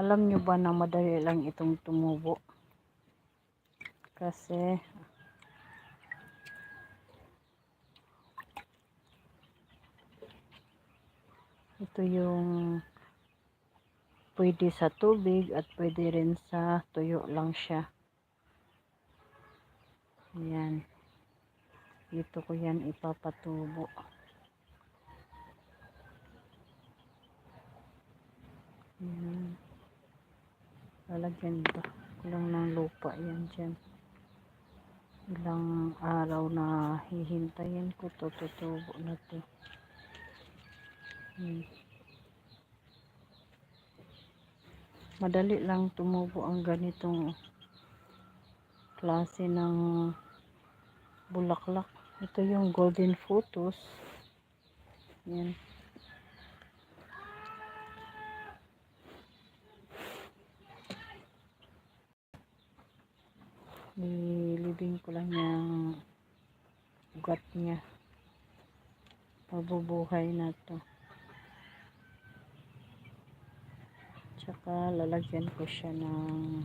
Alam nyo ba na madali lang itong tumubo? Kasi ito yung pwede sa tubig at pwede rin sa tuyo lang siya. Yan. Dito ko yan ipapatubo. Yan. Lalagyan ba? Kulang ng lupa yan dyan. Ilang araw na hihintayin ko to tutubo na to. Hmm. Madali lang tumubo ang ganitong klase ng bulaklak. Ito yung golden photos. Yan. Nilibing ko lang yung ugat niya. Mabubuhay na to. Tsaka lalagyan ko siya ng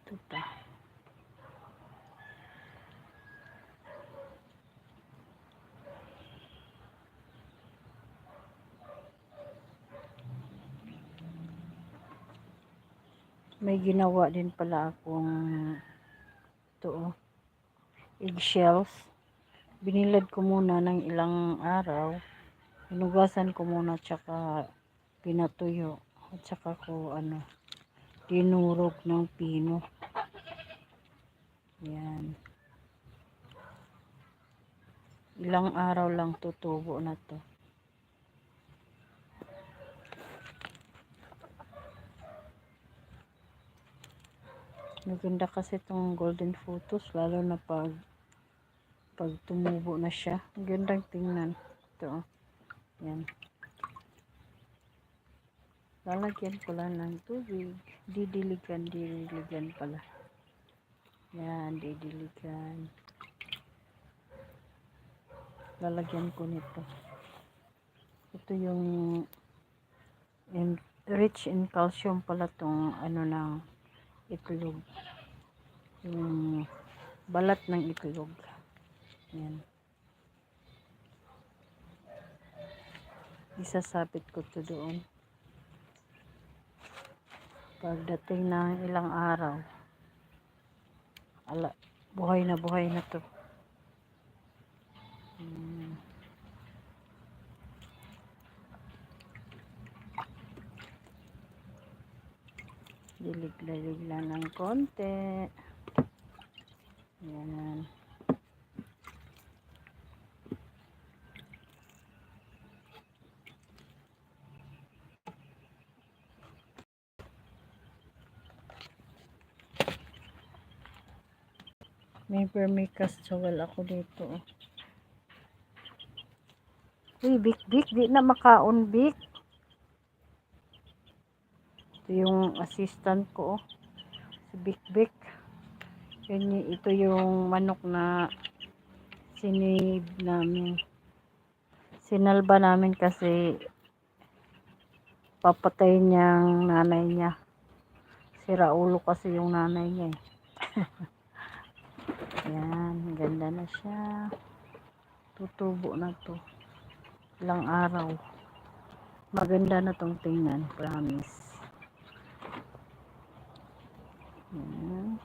ito pa. May ginawa din pala akong ito oh, eggshells. Binilad ko muna ng ilang araw. Hinugasan ko muna tsaka pinatuyo. At tsaka ko ano, dinurog ng pino. Yan. Ilang araw lang tutubo na to. Maganda kasi itong golden photos lalo na pag pag tumubo na siya. Ang gandang tingnan. Ito. oh. Yan. Lalagyan ko lang ng tubig. Didiligan, didiligan pala. Yan, didiligan. Lalagyan ko nito. Ito yung in, rich in calcium pala tong ano ng itlog. Yung balat ng itlog. Yan. Isasabit ko to doon. Pagdating ng ilang araw, ala, buhay na buhay na to. Hmm. Dilig-dilig lang ng konti. Yan. May vermicastol ako dito. Uy, Bik Bik, di na makaon. Ito yung assistant ko. Si Bik Bik. Ito yung manok na sinib namin. Sinalba namin kasi papatay niyang nanay niya. Si Raulo kasi yung nanay niya eh. Yan, ganda na siya. Tutubo na to. Ilang araw. Maganda na tong tingnan, promise. Yan.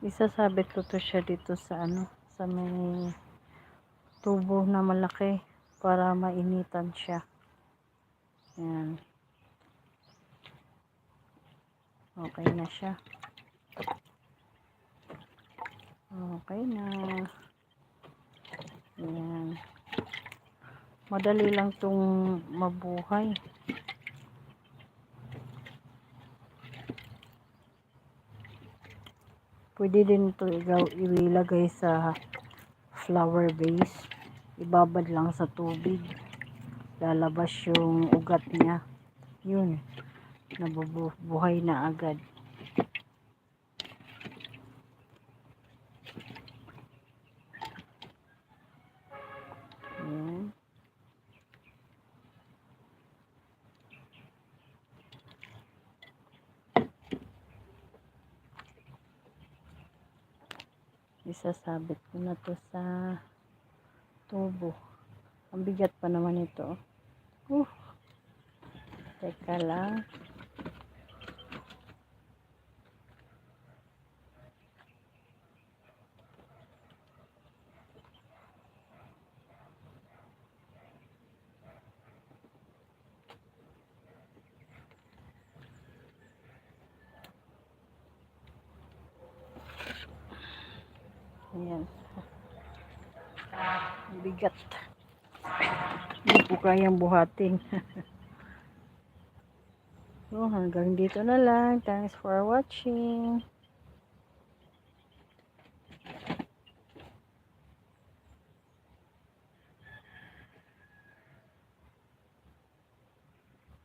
Isasabit ko to siya dito sa ano, sa may tubo na malaki para mainitan siya. Yan. Okay na siya. Okay na. Yan. Madali lang tong mabuhay. Pwede din ito igaw, ilagay sa flower vase. ibabad lang sa tubig lalabas yung ugat niya yun nabubuhay na agad Ayan. Isasabit ko na to sa tubo. Ang bigat pa naman ito. Uh, teka lang ayan. Bigat. Hindi po kayang buhatin. So hanggang dito na lang. Thanks for watching